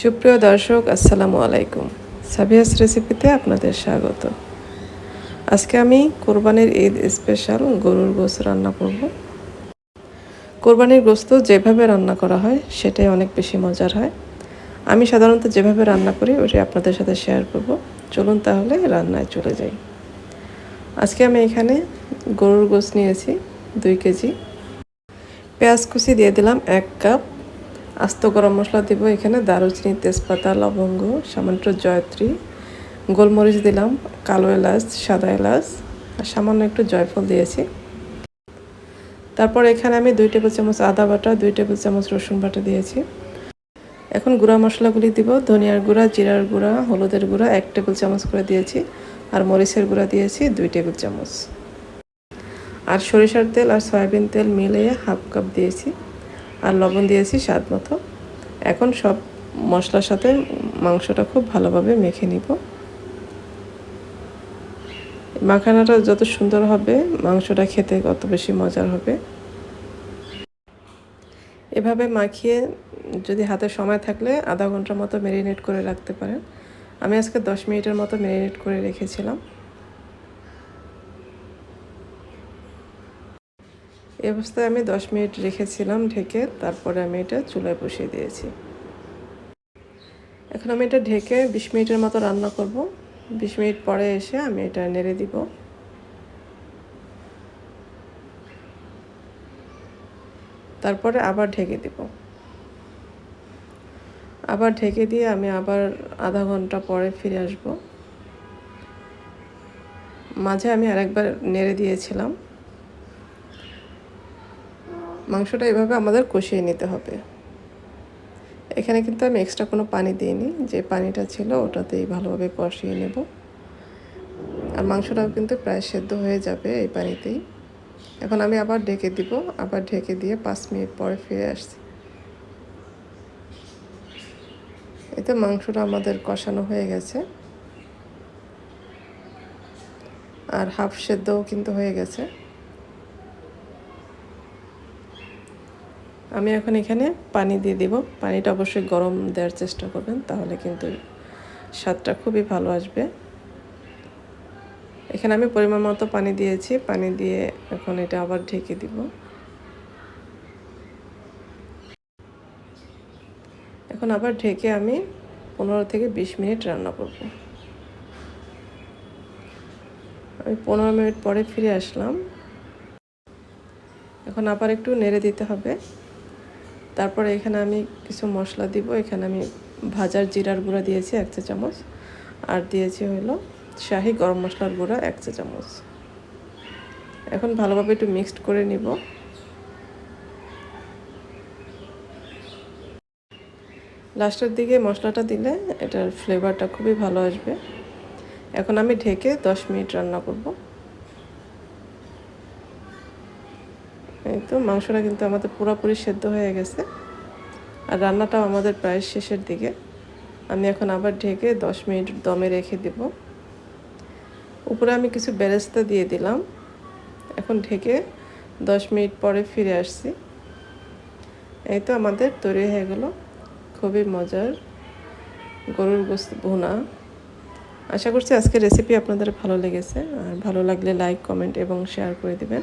সুপ্রিয় দর্শক, আসসালামু আলাইকুম। সাবিয়াস রেসিপিতে আপনাদের স্বাগত। আজকে আমি কোরবানির ঈদ স্পেশাল গরুর গোস্ত রান্না করব। কোরবানির গোস্ত যেভাবে রান্না করা হয়, সেটাই অনেক বেশি মজার হয়। আমি সাধারণত যেভাবে রান্না করি ওটি আপনাদের সাথে শেয়ার করব। চলুন তাহলে রান্নায় চলে যাই। আজকে আমি এখানে গরুর গোস্ত নিয়েছি দুই কেজি। পেঁয়াজ কুচি দিয়ে দিলাম এক কাপ। আস্ত গরম মশলা দিব। এখানে দারুচিনি, তেজপাতা, লবঙ্গ, সামান্য জয়ত্রী, গোলমরিচ দিলাম, কালো এলাচ, সাদা এলাচ, আর সামান্য একটু জয়ফল দিয়েছি। তারপর এখানে আমি দুই টেবিল চামচ আদা বাটা, দুই টেবিল চামচ রসুন বাটা দিয়েছি। এখন গুঁড়া মশলাগুলি দিব। ধনিয়ার গুঁড়া, জিরার গুঁড়া, হলুদের গুঁড়া এক টেবিল চামচ করে দিয়েছি। আর মরিচের গুঁড়া দিয়েছি দুই টেবিল চামচ। আর সরিষার তেল আর সয়াবিন তেল মিলিয়ে হাফ কাপ দিয়েছি। আর লবণ দিয়েছি স্বাদ মতো। এখন সব মশলার সাথে মাংসটা খুব ভালোভাবে মেখে নিব। মাখানাটা যত সুন্দর হবে, মাংসটা খেতে কত বেশি মজার হবে। এভাবে মাখিয়ে যদি হাতে সময় থাকলে আধা ঘণ্টার মতো ম্যারিনেট করে রাখতে পারেন। আমি আজকে দশ মিনিটের মতো ম্যারিনেট করে রেখেছিলাম। অবস্থায় আমি দশ মিনিট রেখেছিলাম ঢেকে, তারপরে আমি এটা চুলায় বসিয়ে দিয়েছি। এখন আমি এটা ঢেকে বিশ মিনিটের মতো রান্না করব। বিশ মিনিট পরে এসে আমি এটা নেড়ে দিব। তারপরে আবার ঢেকে দিব। আবার ঢেকে দিয়ে আমি আবার আধা ঘণ্টা পরে ফিরে আসব। মাঝে আমি আরেকবার নেড়ে দিয়েছিলাম। মাংসটা এভাবে আমাদের কষিয়ে নিতে হবে। এখানে কিন্তু আমি এক্সট্রা কোনো পানি দিইনি, যে পানিটা ছিল ওটাতেই ভালোভাবে কষিয়ে নেব। আর মাংসটাও কিন্তু প্রায় সেদ্ধ হয়ে যাবে এই পানিতেই। এখন আমি আবার ঢেকে দিব, আবার ঢেকে দিয়ে পাঁচ মিনিট পরে ফিরে আসছি। এতে মাংসটা আমাদের কষানো হয়ে গেছে। আর হাফ সেদ্ধও কিন্তু হয়ে গেছে। আমি এখন এখানে পানি দিয়ে দিব। পানিটা অবশ্যই গরম দেওয়ার চেষ্টা করবেন, তাহলে কিন্তু স্বাদটা খুবই ভালো আসবে। এখানে আমি পরিমাণ মতো পানি দিয়েছি, পানি দিয়ে এখন এটা আবার ঢেকে দিব। এখন আবার ঢেকে আমি পনেরো থেকে বিশ মিনিট রান্না করব। আমি পনেরো মিনিট পরে ফিরে আসলাম। এখন আবার একটু নেড়ে দিতে হবে। তারপরে এখানে আমি কিছু মশলা দিব। এখানে আমি ভাজার জিরার গুঁড়া দিয়েছি এক চা চামচ। আর দিয়েছি হলো শাহি গরম মশলার গুঁড়া এক চা চামচ। এখন ভালোভাবে একটু মিক্সড করে নিব। লাস্টের দিকে মশলাটা দিলে এটার ফ্লেভারটা খুবই ভালো আসবে। এখন আমি ঢেকে দশ মিনিট রান্না করব। এই তো মাংসটা কিন্তু আমাদের পুরোপুরি সেদ্ধ হয়ে গেছে। আর রান্নাটাও আমাদের প্রায় শেষের দিকে। আমি এখন আবার ঢেকে দশ মিনিট দমে রেখে দেব। উপরে আমি কিছু বেরেস্তা দিয়ে দিলাম। এখন ঢেকে দশ মিনিট পরে ফিরে আসছি। এই তো আমাদের তৈরি হয়ে গেল। খুবই মজার গরুর গোস্ত ভুনা। আশা করছি আজকের রেসিপি আপনাদের ভালো লেগেছে। আর ভালো লাগলে লাইক কমেন্ট এবং শেয়ার করে দেবেন।